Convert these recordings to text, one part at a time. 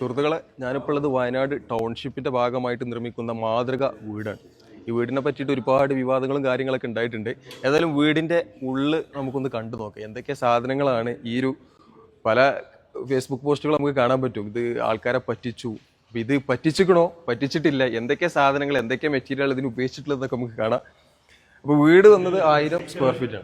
സുഹൃത്തുക്കളെ ഞാനിപ്പോൾ ഉള്ളത് വയനാട് ടൗൺഷിപ്പിന്റെ ഭാഗമായിട്ട് നിർമ്മിക്കുന്ന മാതൃക വീടാണ്. ഈ വീടിനെ പറ്റിയിട്ട് ഒരുപാട് വിവാദങ്ങളും കാര്യങ്ങളൊക്കെ ഉണ്ടായിട്ടുണ്ട്. ഏതായാലും വീടിന്റെ ഉള്ളിൽ നമുക്കൊന്ന് കണ്ടു നോക്കാം. എന്തൊക്കെ സാധനങ്ങളാണ് ഈ ഒരു പല ഫേസ്ബുക്ക് പോസ്റ്റുകൾ നമുക്ക് കാണാൻ പറ്റും. ഇത് ആൾക്കാരെ പറ്റിച്ചു. അപ്പോൾ ഇത് പറ്റിച്ചിക്കണോ പറ്റിച്ചിട്ടില്ല. എന്തൊക്കെ സാധനങ്ങൾ എന്തൊക്കെ മെറ്റീരിയൽ ഇതിന് ഉപയോഗിച്ചിട്ടുള്ളതൊക്കെ നമുക്ക് കാണാം. അപ്പോൾ വീട് വന്നത് ആയിരം സ്ക്വയർ ഫീറ്റ്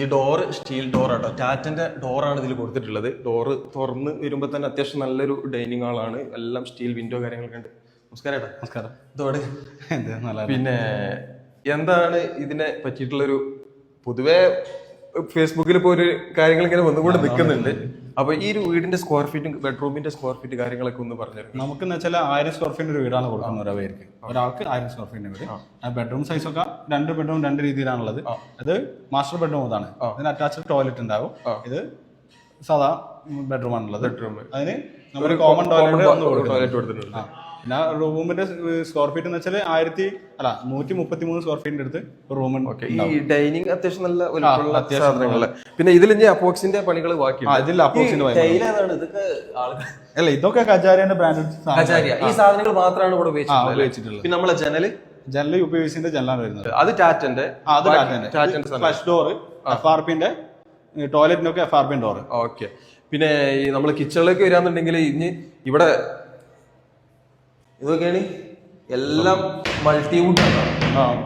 ഈ ഡോറ് സ്റ്റീൽ ഡോർ ആട്ടോ. ടാറ്റന്റെ ഡോറാണ് ഇതിൽ കൊടുത്തിട്ടുള്ളത്. ഡോറ് തുറന്ന് വരുമ്പോൾ തന്നെ അത്യാവശ്യം നല്ലൊരു ഡൈനിങ് ഹാളാണ് എല്ലാം സ്റ്റീൽ വിൻഡോ കാര്യങ്ങളൊക്കെ ഉണ്ട്. നമസ്കാരം ഏട്ടാ. നമസ്കാരം. ഇതോടെ പിന്നെ എന്താണ് ഇതിനെ പറ്റിയിട്ടുള്ളൊരു പൊതുവെ ഫേസ്ബുക്കിൽ ഇപ്പോൾ ഒരു കാര്യങ്ങൾ ഇങ്ങനെ വന്നുകൊണ്ട് നിൽക്കുന്നുണ്ട്. അപ്പൊ ഈ ഒരു വീടിന്റെ സ്ക്വയർ ഫീറ്റും ബെഡ്റൂമിന്റെ സ്ക്വയർ ഫീറ്റ് കാര്യങ്ങളൊക്കെ ഒന്ന് പറഞ്ഞു നമുക്കെന്ന് വെച്ചാൽ ആയിരം സ്ക്വയർ ഫീറ്റ് ഒരു വീടാണ് കൊടുക്കുന്നത് ഒരു പേർക്ക് ഒരാൾക്ക് ആയിരം സ്ക്വയർ ഫീറ്റ് വീട്. ആ. ബെഡ്റൂം സൈസ് ഒക്കെ രണ്ട് ബെഡ്റൂം രണ്ട് രീതിയിലാണുള്ളത്. അത് മാസ്റ്റർ ബെഡ്റൂം ഇതാണ്. ഇതിന് അറ്റാച്ച്ഡ് ടോയ്ലറ്റ് ഉണ്ടാവും. ഇത് സാധാ ബെഡ്റൂം ആണുള്ളത്. ബെഡ്റൂം അതിന് നമ്മൾ കോമൺ ടോയ്ലറ്റ് ടോയ്ലറ്റ് കൊടുത്തിട്ടുണ്ട്. പിന്നെ റൂമിന്റെ സ്ക്വയർ ഫീറ്റ് എന്ന് വെച്ചാൽ ആയിരത്തി അല്ല നൂറ്റി മുപ്പത്തി മൂന്ന് സ്ക്വയർ ഫീറ്റിന്റെ അടുത്ത് റൂം ഈ ഡൈനിങ് അത്യാവശ്യം നല്ല സാധനങ്ങൾ. പിന്നെ ഇതിൽ ഇനി അപ്പോക്സിന്റെ പണികൾ ബാക്കി ഇതിൽ അപ്പോക്സിന്റെ അല്ല ഇതൊക്കെ കജാരിന്റെ ബ്രാൻഡ് ഈ സാധനങ്ങൾ മാത്രമാണ് ഇവിടെ ഉപയോഗിച്ചിട്ടുള്ളത് പിന്നെ നമ്മളെ ജനൽ? ജനൽ യു പി വി സിന്റെ ജനലാണ് വരുന്നത്. അത് ടാറ്റന്റെ. അത് ടാറ്റന്റെ. ഫ്ലഷ് ഡോർ എഫ് ആർ പിന്റെ ടോയ്ലറ്റിനൊക്കെ F R P door okay. പിന്നെ ഈ നമ്മൾ കിച്ചണിലേക്ക് വരാന്നുണ്ടെങ്കിൽ ഇനി ഇവിടെ ഇതൊക്കെയാണ് എല്ലാം മൾട്ടിവുഡ് ആണ്.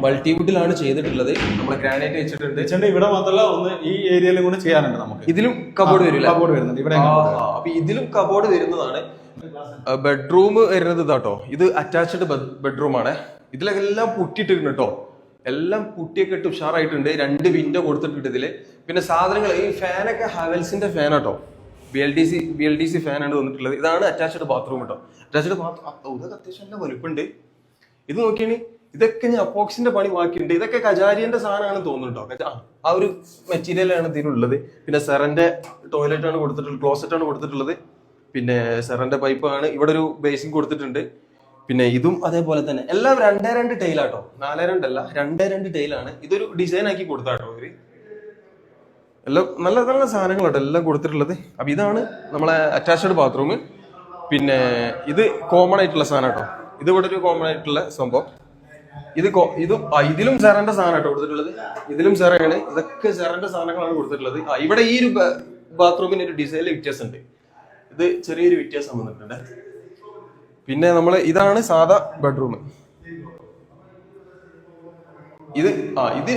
മൾട്ടിവുഡിലാണ് ചെയ്തിട്ടുള്ളത്. നമ്മൾ ഗ്രാനൈറ്റ് വെച്ചിട്ടുണ്ട്. കിച്ചന്റെ ഇവിടെ മാത്രമല്ല ഒന്ന് ഈ ഏരിയയിലും കൂടെ ചെയ്യാനുണ്ട് നമുക്ക്. ഇതിലും കബോർഡ് വരില്ല കബോർഡ് വരുന്നുണ്ട്. ഇവിടെ അപ്പൊ ഇതിലും കബോർഡ് വരുന്നതാണ്. ബെഡ്റൂം വരുന്നത് ഇതാട്ടോ. ഇത് അറ്റാച്ച്ഡ് ബെഡ്റൂം ആണ്. ഇതിലെല്ലാം പുട്ടിയിട്ടിരുന്നു കേട്ടോ എല്ലാം പുട്ടിയൊക്കെ ഇട്ട് ഉഷാറായിട്ടുണ്ട്. രണ്ട് വിൻഡോ കൊടുത്തിട്ടുണ്ട് ഇതിൽ. പിന്നെ സാധനങ്ങൾ ഈ ഫാനൊക്കെ ഹാവൽസിന്റെ ഫാൻ കേട്ടോ B L D C B L D C ഫാനാണ് വന്നിട്ടുള്ളത്. ഇതാണ് അറ്റാച്ച്ഡ് ബാത്റൂം കേട്ടോ അറ്റാച്ച്ഡ് ബാത്റൂം ഇതൊക്കെ അത്യാവശ്യം നല്ല വലുപ്പുണ്ട്. ഇത് നോക്കിയാണ് ഇതൊക്കെ ഞാൻ അപ്പോക്സിന്റെ പണി ബാക്കിയുണ്ട്. ഇതൊക്കെ കജാരിയന്റെ സാധനമാണ് തോന്നുന്നുണ്ടോ? ആ ഒരു മെറ്റീരിയലാണ് ഇതിനുള്ളത്. പിന്നെ സെറന്റെ ടോയ്ലറ്റ് ആണ് കൊടുത്തിട്ടുള്ളത് ക്ലോസറ്റ് ആണ് കൊടുത്തിട്ടുള്ളത്. പിന്നെ സെറന്റെ പൈപ്പ് ആണ്. ഇവിടെ ഒരു ബേസിൻ കൊടുത്തിട്ടുണ്ട്. പിന്നെ ഇതും അതേപോലെ തന്നെ. എല്ലാം രണ്ടേ രണ്ട് ടൈലാട്ടോ നാലേ രണ്ടല്ല രണ്ടേ രണ്ട് ടൈലാണ് ഇതൊരു ഡിസൈൻ ആക്കി കൊടുത്താട്ടോ ഇവർ. എല്ലാം നല്ല നല്ല സാധനങ്ങളാട്ടോ എല്ലാം കൊടുത്തിട്ടുള്ളത്. അപ്പൊ ഇതാണ് നമ്മളെ അറ്റാച്ച്ഡ് ബാത്റൂം പിന്നെ ഇത് കോമൺ ആയിട്ടുള്ള സാധനം കേട്ടോ ഇത് ഇവിടെ ഒരു കോമൺ ആയിട്ടുള്ള സംഭവം. ഇത് ഇത് ഇതിലും സെറന്റെ സാധനം കേട്ടോ കൊടുത്തിട്ടുള്ളത്. ഇതിലും സെറയാണ് ഇതൊക്കെ സെറന്റെ സാധനങ്ങളാണ് കൊടുത്തിട്ടുള്ളത്. ആ, ഇവിടെ ഈ ഒരു ബാത്റൂമിന് ഒരു ഡിസൈനിൽ വ്യത്യാസമുണ്ട് ഇത് ചെറിയൊരു വ്യത്യാസം വന്നിട്ടുണ്ട്. പിന്നെ നമ്മൾ ഇതാണ് സാധാ ബെഡ്റൂം ഇത് ആ ഇത്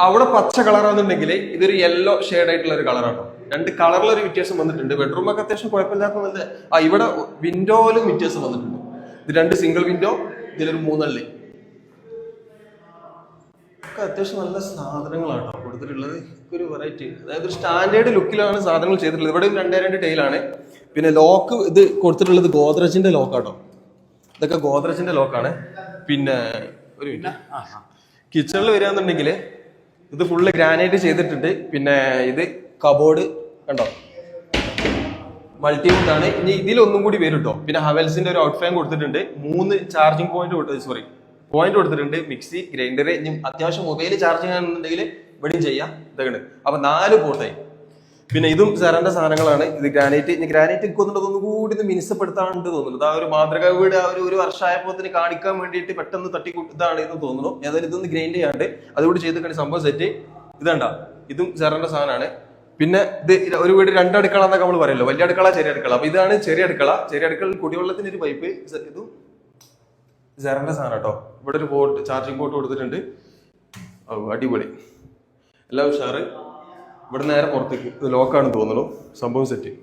അവിടെ പച്ച കളറാണെന്നുണ്ടെങ്കിൽ ഇതൊരു യെല്ലോ ഷെയ്ഡ് ആയിട്ടുള്ള ഒരു കളറാണ് രണ്ട് കളറിലൊരു വ്യത്യാസം വന്നിട്ടുണ്ട്. ബെഡ്റൂം ഒക്കെ അത്യാവശ്യം കുഴപ്പമില്ലാത്ത ആ ഇവിടെ വിൻഡോയിലും വ്യത്യാസം വന്നിട്ടുണ്ട്. ഇത് രണ്ട് സിംഗിൾ വിൻഡോ ഇതിലൊരു മൂന്നള്ളി. ഒക്കെ അത്യാവശ്യം നല്ല സാധനങ്ങളാണ് ട്ടോ കൊടുത്തിട്ടുള്ളത് ഒരു വെറൈറ്റി അതായത് ഒരു സ്റ്റാൻഡേർഡ് ലുക്കിലാണ് സാധനങ്ങൾ ചെയ്തിട്ടുള്ളത്. ഇവിടെ രണ്ടേ രണ്ട് ടൈലാണ് പിന്നെ ലോക്ക് ഇത് കൊടുത്തിട്ടുള്ളത് ഗോദ്രജിന്റെ ലോക്കാട്ടോ ഇതൊക്കെ ഗോദ്രജിന്റെ ലോക്കാണ് പിന്നെ ഒരു മിനിറ്റ് കിച്ചണിൽ വരികയെന്നുണ്ടെങ്കിൽ ഇത് ഫുള്ള് ഗ്രാനൈറ്റ് ചെയ്തിട്ടുണ്ട് പിന്നെ ഇത് കബോർഡ് കണ്ടോ? മൾട്ടിവുഡ് ആണ്. ഇനി ഇതിലൊന്നും കൂടി വരും കേട്ടോ പിന്നെ ഹവൽസിന്റെ ഒരു ഔട്ട് ഫാൻ കൊടുത്തിട്ടുണ്ട്. മൂന്ന് ചാർജിങ് പോയിന്റ് കൊടുത്തത് സോറി പോയിന്റ് കൊടുത്തിട്ടുണ്ട് മിക്സി ഗ്രൈൻഡർ ഇനി അത്യാവശ്യം മൊബൈൽ ചാർജിങ് ആണെന്നുണ്ടെങ്കിൽ ഇവിടെയും ചെയ്യാം. ഇതൊക്കെ അപ്പൊ നാല് പോർട്ടായി പിന്നെ ഇതും സാറിന്റെ സാധനങ്ങളാണ്. ഇത് ഗ്രാനൈറ്റ് ഇനി ഗ്രാനൈറ്റ് എനിക്കൊന്നുണ്ട് ഒന്നും കൂടി ഇത് മിനുസപ്പെടുത്താണ്ട് തോന്നുന്നു. ആ ഒരു മാതൃക വീട് ആ ഒരു ഒരു വർഷമായപ്പോത്തിന് കാണിക്കാൻ വേണ്ടിയിട്ട് പെട്ടെന്ന് തട്ടി ഇതാണ് എന്ന് തോന്നുന്നു. ഏതായാലും ഇതൊന്ന് ഗ്രൈൻഡ് ചെയ്യാണ്ട് അതുകൂടി ചെയ്ത് കഴിഞ്ഞ സംഭവം സെറ്റ് ഇതണ്ട ഇതും സാറിന്റെ സാധനമാണ്. പിന്നെ ഇത് ഒരു വീട് രണ്ട് അടുക്കള എന്നൊക്കെ നമ്മൾ പറയല്ലോ. വലിയ അടുക്കള ചെറിയ അടുക്കള. അപ്പൊ ഇതാണ് ചെറിയ അടുക്കള. ചെറിയ അടുക്കളയിൽ കുടിവെള്ളത്തിന് ഒരു പൈപ്പ് ഇതും സാറിന്റെ സാധനം കേട്ടോ. ഇവിടെ ഒരു പോർട്ട് ചാർജിങ് പോർട്ട് കൊടുത്തിട്ടുണ്ട്. അടിപൊളി. എല്ലാം ഉഷാറ്? ഇവിടെ നേരെ പുറത്തേക്ക്. ഇത് ലോക്കാണെന്ന് തോന്നുന്നു. സംഭവം സെറ്റ്